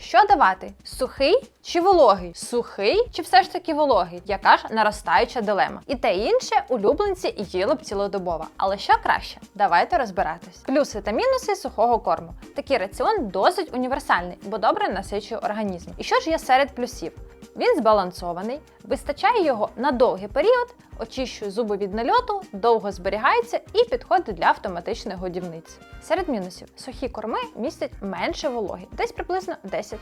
Що давати? Сухий чи вологий? Сухий чи все ж таки вологий? Яка ж наростаюча дилема? І те і інше улюбленці їли б цілодобово. Але що краще? Давайте розбиратись. Плюси та мінуси сухого корму. Такий раціон досить універсальний, бо добре насичує організм. І що ж є серед плюсів? Він збалансований, вистачає його на довгий період, очищує зуби від нальоту, довго зберігається і підходить для автоматичних годівниць. Серед мінусів сухі корми містять менше вологі, десь приблизно 10%.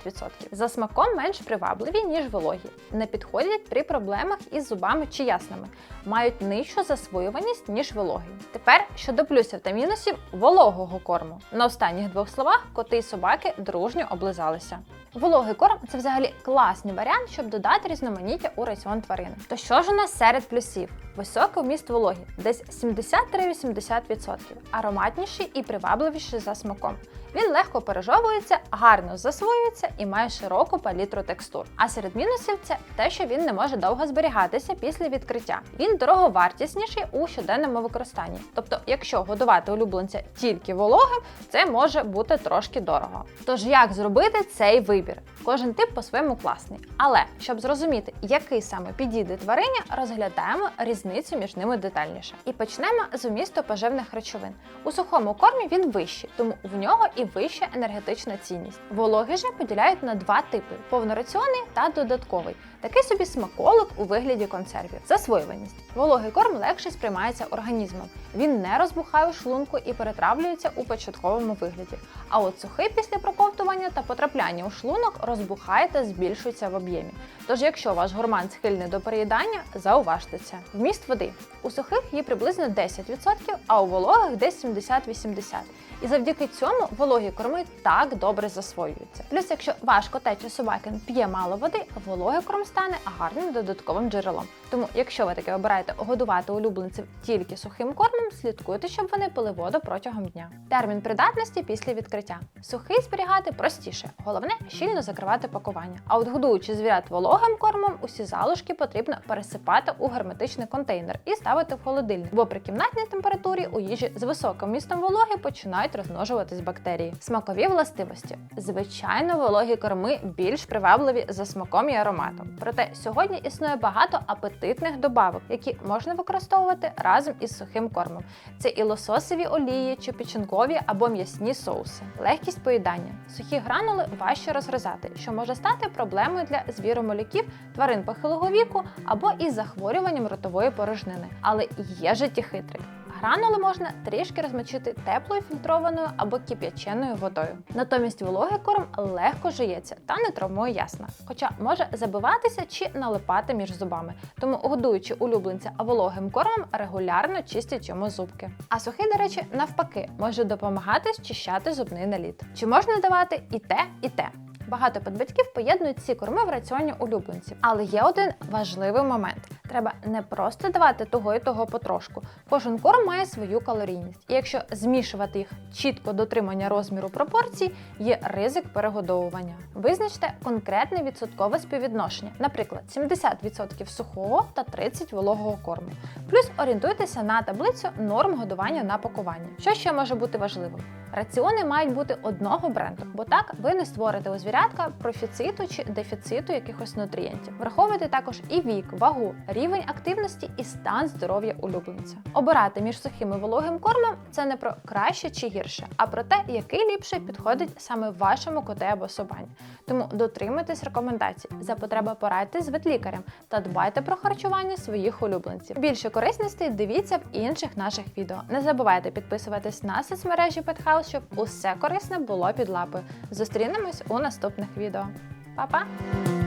За смаком менш привабливі, ніж вологі. Не підходять при проблемах із зубами чи яснами, мають нижчу засвоюваність, ніж вологі. Тепер щодо плюсів та мінусів вологого корму. На останніх двох словах коти і собаки дружньо облизалися. Вологий корм це взагалі класний варіант, щоб додати різноманіття у раціон тварин. То що ж у нас серед плюсів? Високий вміст вологі, десь 73-80%, ароматніший і привабливіший за смаком. Він легко пережовується, гарно засвоюється і має широку палітру текстур. А серед мінусів це те, що він не може довго зберігатися після відкриття. Він дороговартісніший у щоденному використанні. Тобто, якщо годувати улюбленця тільки вологим, це може бути трошки дорого. Тож як зробити цей вибір? Кожен тип по-своєму класний. Але щоб зрозуміти, який саме підійде тварині, розглядаємо різницю між ними детальніше. І почнемо з умісту поживних речовин. У сухому кормі він вищий, тому в нього і вища енергетична цінність. Вологий же поділяють на два типи: повнораціонний та додатковий. Такий собі смаколик у вигляді консервів. Засвоюваність. Вологий корм легше сприймається організмом. Він не розбухає у шлунку і перетравлюється у початковому вигляді. А от сухий після проковтування та потрапляння у шлунок розбухає та збільшується в об'ємі. Тож, якщо ваш гурман схильний до переїдання, зауважте це. Вміст води. У сухих є приблизно 10%, а у вологих десь 70-80%. І завдяки цьому вологі корми так добре засвоюються. Плюс, якщо ваш котець чи собакин п'є мало води, вологий корм стане гарним додатковим джерелом. Тому, якщо ви таки обираєте годувати улюбленців тільки сухим кормом, слідкуйте, щоб вони пили воду протягом дня. Термін придатності після відкриття. Сухий зберігати простіше, головне щільно закривати пакування. А от годуючи звірят вологим кормом, усі залишки потрібно пересипати у герметичний контейнер і ставити в холодильник, бо при кімнатній температурі у їжі з високим містом вологи починають розмножуватись бактерії. Смакові властивості. Звичайно, вологі корми більш привабливі за смаком і ароматом. Проте сьогодні існує багато апетитних добавок, які можна використовувати разом із сухим кормом. Це і лососові олії, чи печінкові або м'ясні соуси. Легкість поїдання. Сухі гранули важче розгризати, що може стати проблемою для звіромолюків, тварин похилого віку або із захворюванням ротової порожнини. Але є житті хитрик. Гранули можна трішки розмочити теплою фільтрованою або кип'яченою водою. Натомість вологий корм легко жується та не травмує ясна, хоча може забиватися чи налипати між зубами. Тому годуючи улюбленця вологим кормом, регулярно чистять йому зубки. А сухий, до речі, навпаки, може допомагати зчищати зубний наліт. Чи можна давати і те, і те? Багато подбатьків поєднують ці корми в раціоні улюбленців. Але є один важливий момент: треба не просто давати того і того потрошку. Кожен корм має свою калорійність. І якщо змішувати їх чітко дотримання розміру пропорцій, є ризик перегодовування. Визначте конкретне відсоткове співвідношення, наприклад, 70% сухого та 30% вологого корму. Плюс орієнтуйтеся на таблицю норм годування на пакування. Що ще може бути важливим? Раціони мають бути одного бренду, бо так ви не створите у звірятка профіциту чи дефіциту якихось нутрієнтів. Враховуйте також і вік, вагу, рівень активності і стан здоров'я улюбленця. Обирати між сухим і вологим кормом це не про краще чи гірше, а про те, який ліпше підходить саме вашому коте або собані. Тому дотримуйтесь рекомендацій. За потреби порадьтесь з ветлікарем та дбайте про харчування своїх улюбленців. Більше корисностей дивіться в інших наших відео. Не забувайте підписуватись на соцмережі Pethouse, щоб усе корисне було під лапою. Зустрінемось у наступних відео. Па-па!